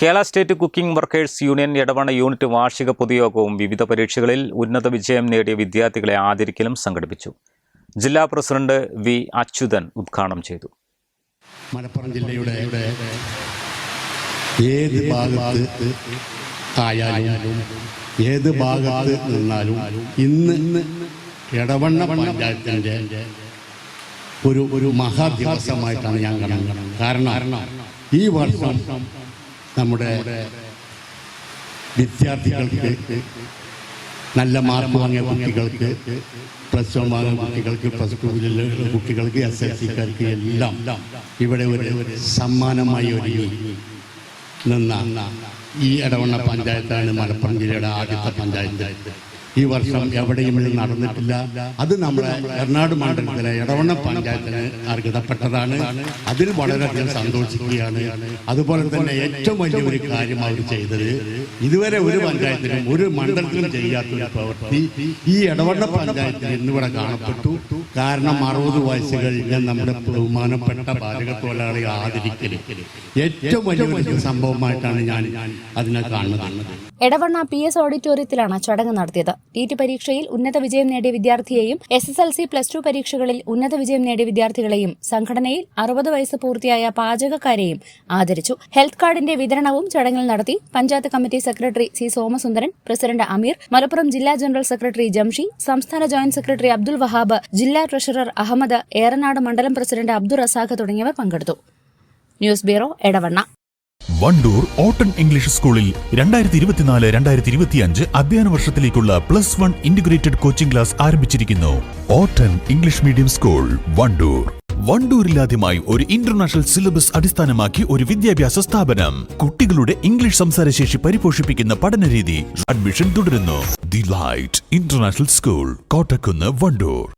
Kerala state cooking workers union Edavanna unit വാർഷിക പൊതുയോഗവും വിവിധ പരീക്ഷകളിൽ ഉന്നത വിജയം നേടിയ വിദ്യാർത്ഥികളെ ആദരിക്കലും സംഘടിപ്പിച്ചു. ജില്ലാ പ്രസിഡന്റ് വി അച്യുതൻ ഉദ്ഘാടനം ചെയ്തു. മലപ്പുറം ജില്ലയുടെ ഏത് ഭാഗത്ത് ആയാലും ഏത് ഭാഗത്ത് നിന്നാലും ഇന്ന് ഇടവണ്ണ പഞ്ചായത്തിന്റെ ഒരു ഒരു മഹാദിവസമായിട്ടാണ് ഞാൻ കാണുന്നത് കാരണം ഈ വർഷം നമ്മുടെ വിദ്യാർത്ഥികൾക്ക് നല്ല മാർക്ക് വാങ്ങിയ കുട്ടികൾക്ക് പ്ലസ് വൺ വാങ്ങിയ കുട്ടികൾക്ക് പ്ലസ് ടുവിലുള്ള കുട്ടികൾക്ക് എസ് എൽ സിക്കാർക്ക് എല്ലാം ഇവിടെ ഒരു സമ്മാനമായി ഒരുങ്ങി നിന്ന ഈ ഇടവണ്ണ പഞ്ചായത്താണ് മലപ്പുറം ജില്ലയുടെ ആദ്യത്തെ പഞ്ചായത്ത്. ഈ വർഷം എവിടെയും ഇത് നടന്നിട്ടില്ല. അത് നമ്മുടെ എറണാട് മണ്ഡലത്തിലെ ഇടവണ്ണ പഞ്ചായത്തിന് അർഹതപ്പെട്ടതാണ്. അതിൽ വളരെയധികം സന്തോഷിക്കുകയാണ്. അതുപോലെ തന്നെ ഏറ്റവും വലിയ ഒരു കാര്യം അവർ ചെയ്തത് ഇതുവരെ ഒരു പഞ്ചായത്തിലും ഒരു മണ്ഡലത്തിലും ചെയ്യാത്തൊരു പ്രവൃത്തി ഈ ഇടവണ്ണ പഞ്ചായത്തിൽ ഇന്നിവിടെ കാണപ്പെട്ടു. കാരണം അറുപത് വയസ്സ് കഴിഞ്ഞ നമ്മുടെ ബഹുമാനപ്പെട്ട പാചക തൊഴിലാളി ആദരിക്കൽ ഏറ്റവും വലിയ സംഭവമായിട്ടാണ് ഞാൻ അതിനെ കാണുന്നത്. എടവണ്ണ പി എസ് ഓഡിറ്റോറിയത്തിലാണ് ചടങ്ങ് നടത്തിയത്. നീറ്റ് പരീക്ഷയിൽ ഉന്നത വിജയം നേടിയ വിദ്യാർത്ഥിയെയും S S L C plus two പരീക്ഷകളിൽ ഉന്നത വിജയം നേടിയ വിദ്യാർത്ഥികളെയും സംഘടനയിൽ അറുപത് വയസ്സ് പൂർത്തിയായ പാചകക്കാരെയും ആദരിച്ചു. ഹെൽത്ത് കാർഡിന്റെ വിതരണവും ചടങ്ങിൽ നടത്തി panchayat committee secretary C Somasundaran president Ameer Malappuram ജില്ലാ ജനറൽ സെക്രട്ടറി ജംഷി സംസ്ഥാന ജോയിന്റ് സെക്രട്ടറി അബ്ദുൽ വഹാബ് ജില്ലാ ട്രഷറർ അഹമ്മദ് ഏറനാട് മണ്ഡലം പ്രസിഡന്റ് അബ്ദുൾ റസാഖ് തുടങ്ങിയവർ പങ്കെടുത്തു. News bureau Edavanna. വണ്ടൂർ ഓട്ടൺ ഇംഗ്ലീഷ് സ്കൂളിൽ രണ്ടായിരത്തി ഇരുപത്തിനാല് രണ്ടായിരത്തി ഇരുപത്തിയഞ്ച് അധ്യയന വർഷത്തിലേക്കുള്ള plus one integrated coaching class ആരംഭിച്ചിരിക്കുന്നു. ഓട്ടൺ ഇംഗ്ലീഷ് മീഡിയം സ്കൂൾ വണ്ടൂർ. വണ്ടൂരിലാദ്യമായി ഒരു ഇന്റർനാഷണൽ സിലബസ് അടിസ്ഥാനമാക്കി ഒരു വിദ്യാഭ്യാസ സ്ഥാപനം. കുട്ടികളുടെ ഇംഗ്ലീഷ് സംസാരശേഷി പരിപോഷിപ്പിക്കുന്ന പഠനരീതി അഡ്മിഷൻ തുടരുന്നു. The light international school Kottakkunnu Wandoor.